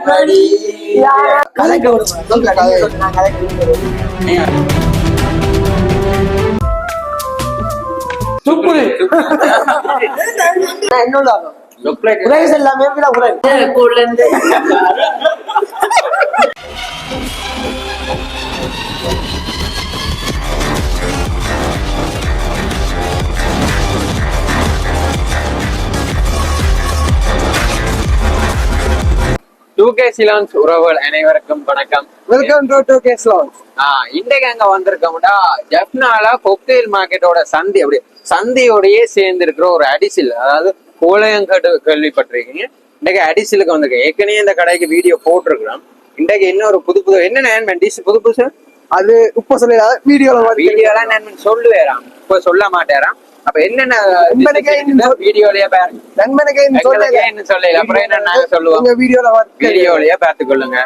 எப்படி கதைக்க விடுங்க சொல்லுங்க, கதை. நீங்க சொல்லுங்க, நான் கதைக்க விடுறேன். நான் என்னோட ஆகும். உலகம் எல்லாமே விட உலகம். டூ கே சிலான்ஸ் உறவுகள் அனைவருக்கும் வணக்கம். Welcome to two case launch ஆஹ் இன்றைக்கு அங்க வந்திருக்கோம்னா ஜப்னால கொக்டெயில் மார்க்கெட்டோட சந்தி அப்படி சந்தியோடயே சேர்ந்து இருக்கிற ஒரு அடிசில் அதாவது கோலையங்கட்டு கேள்விப்பட்டிருக்கீங்க. இன்றைக்கு அடிசிலுக்கு வந்திருக்கேன். ஏற்கனவே இந்த கடைக்கு வீடியோ போட்டிருக்கிறோம். இன்றைக்கு இன்னொரு புது புது என்ன டிஷ் புது புதுசு? அது இப்ப சொல்ல வீடியோல வீடியோலாம் நான் சொல்லுவேறாம் இப்போ சொல்ல மாட்டேறாம் அப்ப என்னென்ன வீடியோலயே நண்பனுக்கு சொல்லல அப்புறம் என்ன நாங்க சொல்லுவோம்? வீடியோல வீடியோலயே பார்த்துக்கொள்ளுங்க.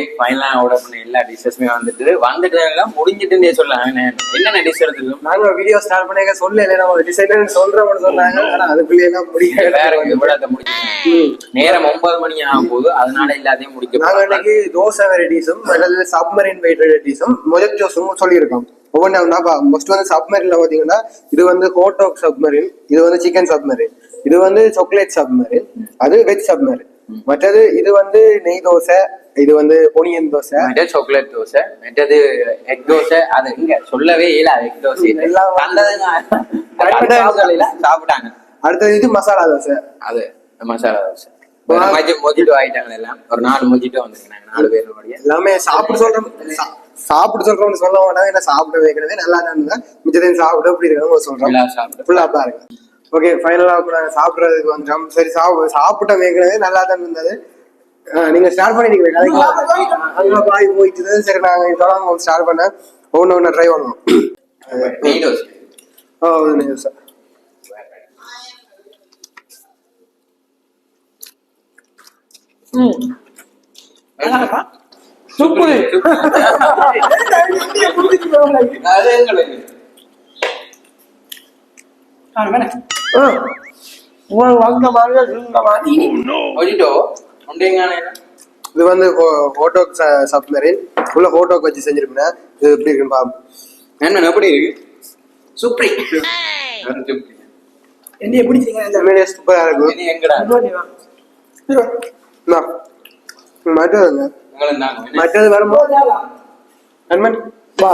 ஓகே ஃபைனலா ஆர்டர் பண்ண எல்லா டிஷ்ஷஸுமே வந்துட்டு வந்துட்டு எல்லாம் முடிஞ்சிட்டுன்னே சொல்லலாம். என்ன- என்னென்ன டிஷ் எடுத்துக்கணும் நாங்க வீடியோ ஸ்டார்ட் பண்ணி சொல்லல நம்ம டிசைனர் சொல்றோம்னு சொன்னாங்க. ஆனா அதுக்குள்ளே எல்லாம் வேற முடியல. எவ்வளவு முடிச்சு. நேரம் ஒன்பது மணி ஆகும் போது அதனால எல்லாத்தையும் முடிக்க நாங்க போறோம். இன்னைக்கு தோசை வெரைட்டிஸும் அல்லது சப்மரின் வெயிட் வெரைட்டிஸும் மொஜக்டோஸும் சொல்லியிருக்கோம். ஒவ்வொன்றா ஃபர்ஸ்ட் வந்து சப்மரின்ல பாத்தீங்கன்னா இது வந்து ஹோட்டாக் சப்மரின் இது வந்து சிக்கன் சப்மரின் இது வந்து சாக்லேட் சப்மரின் அது வெஜ் சப்மரின் மற்றது இது வந்து நெய் தோசை இது வந்து ஒனியன் தோசை. சாக்லேட் தோசை மற்றது எக் தோசை அது இங்க சொல்லவே இல்ல எக் தோசை. எல்லாம் சாப்பிட்டாங்க. அடுத்தது இது மசாலா தோசை. அது மசாலா தோசை. மொஜிட்டோ ஆயிட்டாங்க எல்லாம் ஒரு நாலு மொஜிட்டோ வந்துருக்காங்க நாலு பேருடைய. எல்லாமே சாப்பிட சொல்றோம். சாப்பிட சொல்றோம்னு சொல்ல மாட்டாங்க என்ன சாப்பிட வைக்கிறதே நல்லா தான் மிச்சத்தையும் சாப்பிட எப்படி இருக்கணும் சொல்றோம். ஃபுல்லா பாருங்க ஓகே ஃபைனலா நாங்க சாப்பிடுறதுக்கு வந்துட்டோம் சரி சாப்பிட சாப்பிட்ட வைக்கிறதே நல்லா தான் இருந்தது நீங்க ஸ்டார்ட் பண்ணிட்டீங்க கதைக்கு அங்க பாய் போயிட்டு சரி நாங்க இதோட ஸ்டார்ட் பண்ண ஒன்று ஒன்று ட்ரை பண்ணுவோம் ஓ ஒரு நிமிஷம் சூப்பர். வந்த மாதிரி இருந்த மாதிரி இது வந்து ஹோட்டோக் சப்மரின் உள்ள ஹோட்டோக் வச்சு செஞ்சிருப்பேன் இது எப்படி இருக்குன்னு பாப்போம். நண்பன் எப்படி? இருக்கு சுப்ரி என்ன பிடிச்சிங்க உண்மையிலேயே சூப்பரா இருக்கும். இது எங்கடா? இந்தா. மற்றதுங்க உங்களுக்கு நாங்க மற்றது வரும்போது நண்பன் வா.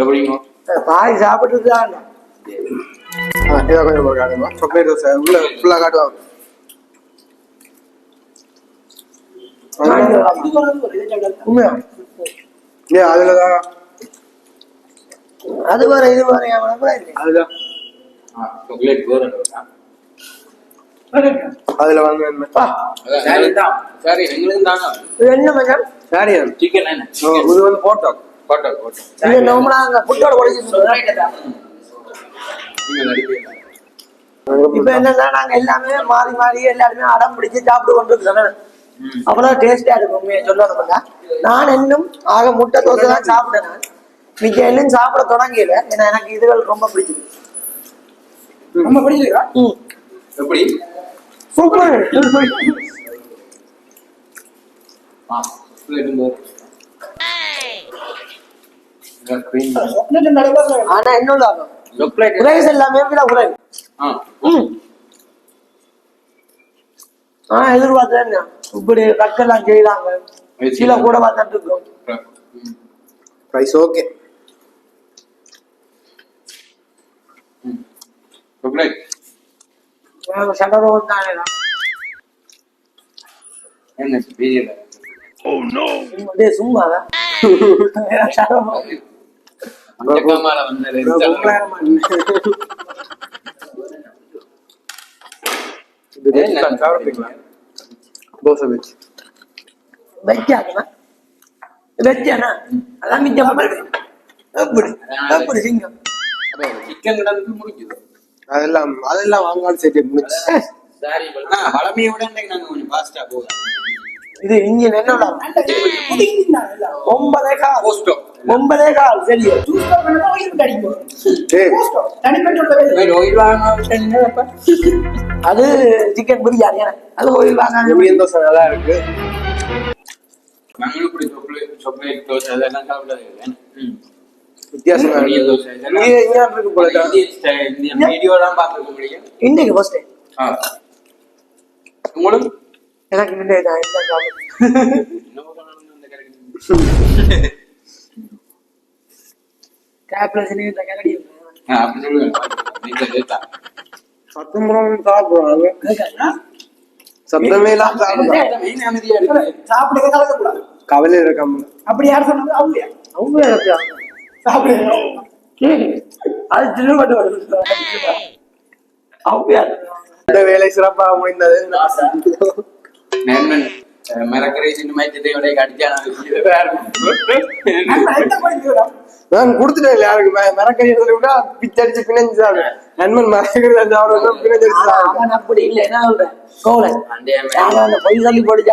எப்படிங்க பாய் சாப்பிட்டு தான் ஆ, இதை கொஞ்சம் போட்டு காட்டுங்க. சாக்லேட் தோசை. உள்ள ஃபுல்லா காட்டுவாங்க உண்மையா? ஏ அதுலதான் அது வேற இது வேற. அதுதான். சாக்லேட் அதுல வாங்க சரி தாங்க என்ன மச்சான்? சாரி சிக்கன் இது வந்து போட்டோ போட்டோ போட்டோ இது நம்மளா அங்க புட்டோட உடைச்சு இப்ப என்னன்னா நாங்க எல்லாமே மாறி மாறி எல்லாருமே அடம் பிடிச்சு சாப்பிட்டு கொண்டு இருக்கிறோம் அவ்வளவு டேஸ்டா இருக்கும். உண்மையை சொல்லணும்னா நான் இன்னும் ஆக முட்டை தோசை தான் சாப்பிட்டேன். மிச்ச இன்னும் சாப்பிட தொடங்கல. ஏன்னா எனக்கு இதுகள் ரொம்ப பிடிச்சது ரொம்ப பிடிச்சிருக்கா எப்படி? சூப்பர் ஆ சாக்லேட் கோரன் cream. ஆனா என்னோட ஆகும். உரைஸ் எல்லாமே விட உரை? ஆ ம். ஆ எதிர்பார்த்தேன் இப்படி கட்டெல்லாம் செய்யறாங்க கீழே கூட பார்த்துட்டு இருக்கோம். ம். ரைஸ் ஓகே சடரம் தானே என்ன பிரியல தோசை அதான் மிச்சம். எப்படி சிங்கம். சிக்கன் கிடந்து அதெல்லாம் அதெல்லாம் வாங்காலும் சரி முடிச்சு பழமையோட நாங்க கொஞ்சம் பாஸ்டா போகலாம். இது இங்க என்னடா? ஒன்பதே கால். ஒன்பதே கால். சரி. ஏய் ஓயில் வாங்க அது சிக்கன் பிரியாணி அது கோயில் வாங்க இந்தியன் தோசை நல்லா இருக்கு. நாங்களும் இப்படி chocolate- chocolate தோசை அதெல்லாம் சாப்பிடாது. வித்தியாசமா இருக்கு. போல முடியும். இன்னைக்கு ஃபர்ஸ்ட் டைம் ஆ. உங்களுக்கு எனக்கு சொல்லுங்க நீங்க கேட்டா சத்தம் சத்தமே இல்லாம சாப்பிடுங்க கலக்கக்கூடாது கவலை இருக்காம அப்படி யார் சொன்னது அவங்க அவங்க சாப்பிடுங்க அது வேலை சிறப்பாக முடிந்தது. நண்பன் மரக்கரை சின்ன மயக்கத்தை விட கடிச்சா நான் கொடுத்துட்டேன் யாருக்கு மரக்கறி விட பிச்சடிச்சு பிணைஞ்சு சாப்பிடு நண்பன் மரக்கறி பிணைஞ்சு அப்படி இல்லை என்ன சொல்றேன் கோவலன் அந்த பொய் சொல்லி போட்டு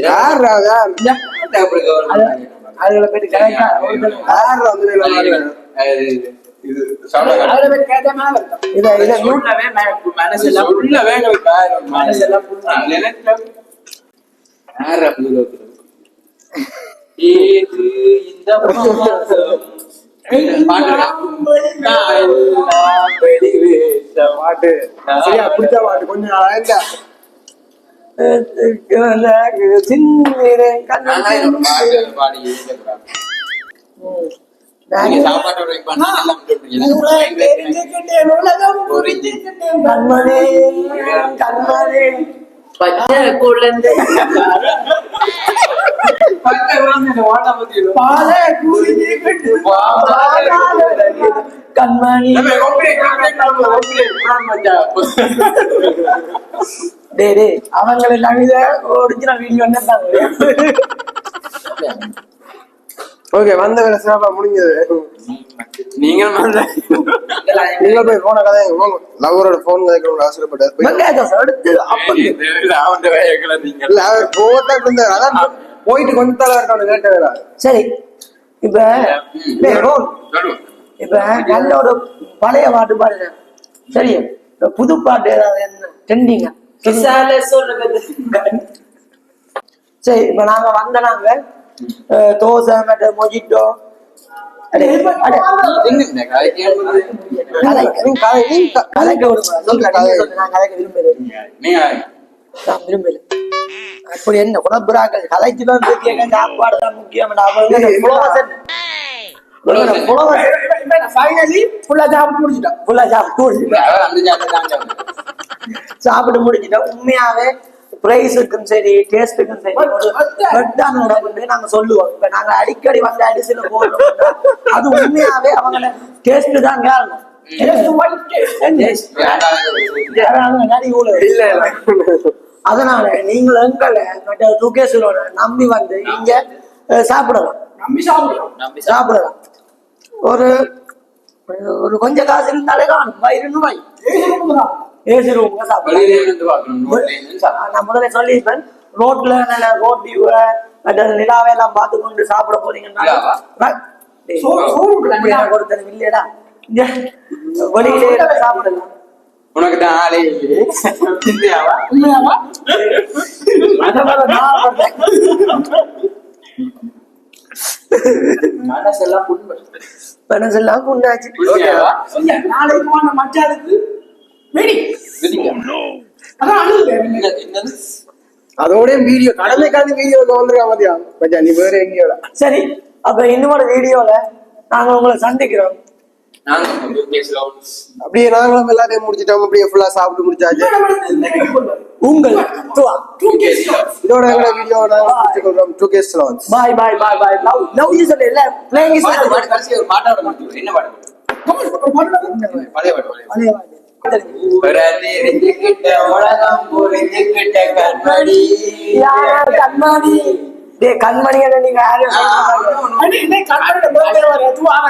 யார் யார் அதுல போயிட்டு கரெக்டா யார் வந்து இதுல மாறுறாங்க? இத இத பாட்டு சரியா பிடிச்ச பாட்டு. கொஞ்சம் அழகா சின்ன கண்ணு பச்சை குழந்தை. கண்மணி. டேய் டேய் அவங்களை நவித ஒரிஜினல் வீடியோ என்னட்டாங்க ஓகே வந்த வேலை சிறப்பா முடிஞ்சது. நீங்க நீங்க போய் போன கதை லவரோட போன் கதைக்கணும்னு ஆசைப்பட்டார் நீங்க. இல்ல அவர் போட்டா இருந்தார் அதான் போயிட்டு கொஞ்ச தலை இருக்கான கேட்ட வேலை சரி இப்ப. இப்ப நல்ல ஒரு பழைய பாட்டு பாடுங்க. சரி புது பாட்டு ஏதாவது என்ன? ட்ரெண்டிங்க சரி இப்ப நாங்க வந்த நாங்க தோசை மற்ற மொஜிட்டோ விரும்பல. அப்படி என்ன குணப்புறாக்கள் கதைச்சுதான் கேட்க சாப்பாடு தான் முக்கியம் சாப்பிட்டு முடிச்சிட்டோம் உண்மையாவே பிரைஸுக்கும் சரி டேஸ்ட்டுக்கும் சரி வெட்டான உணவுன்னு நாங்க சொல்லுவோம். இப்ப நாங்க அடிக்கடி வந்து அடிசில போடுறோம். அது உண்மையாவே அவங்க டேஸ்ட் தான் காரணம். அதனால நீங்கள் எங்களை லுகேஷனோட நம்பி வந்து இங்க சாப்பிடலாம். நம்பி சாப்பிடலாம். சாப்பிடலாம். ஒரு ஒரு கொஞ்சம் காசு இருந்தாலே காணும். வயிறு நோய். ஏசி ரூம்ல சாப்பிடலாம் நான் முதல்ல சொல்லியிருப்பேன். ரோட்ல நல்ல ரோட் வியூ மற்ற நிலாவை எல்லாம் பார்த்து கொண்டு சாப்பிட போறீங்கன்னா ஒருத்தர் இல்லையடா வெளியிலே சாப்பிடலாம். உனக்கு தான் ஆளே. மனசெல்லாம் புண்ணாச்சு? நாளைக்கு போன மச்சானுக்கு வெடி. அதான்? அதோட வீடியோ கடமைக்காண்டி வீடியோ வந்திருக்கா மதியா மச்சான் நீ வேற எங்கேயோட? சரி அப்ப இன்னொரு வீடியோல நாங்க உங்களை சந்திக்கிறோம். அப்படியே நாங்களும் எல்லாத்தையும் முடிச்சிட்டோம். அப்படியே ஃபுல்லா சாப்பிட்டு முடிச்சாச்சு. உங்கள் இதோட எங்களோட வீடியோ நாங்க முடிச்சுக்கொள்றோம் two case launch bye bye bye bye love love you சொல்ல இல்ல பிளேயிங் இஸ் பாட்டு, ஒரு பாட்டோட முடிச்சுக்கோ. என்ன பாட்டு? பழைய பாட்டு, பழைய பாட்டு. தெரிஞ்சுக்கிட்ட உலகம் புரிஞ்சுக்கிட்ட கண்மணி. யாரா கண்மணி. டேய் கண்மணி என்ன நீங்க யாரும்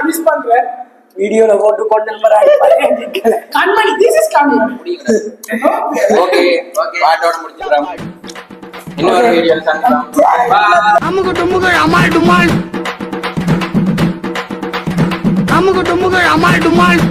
miss பண்றேன். வீடியோல போட்டு கொண்டு கண்மணி this is கண்மணி. ஓகே. பாட்டோட முடிச்சுக்கிறோம் இன்னொரு வீடியோ சந்திக்கலாம். Bye. அமுக டுமுக அமால் டுமால். அமால் டுமால்.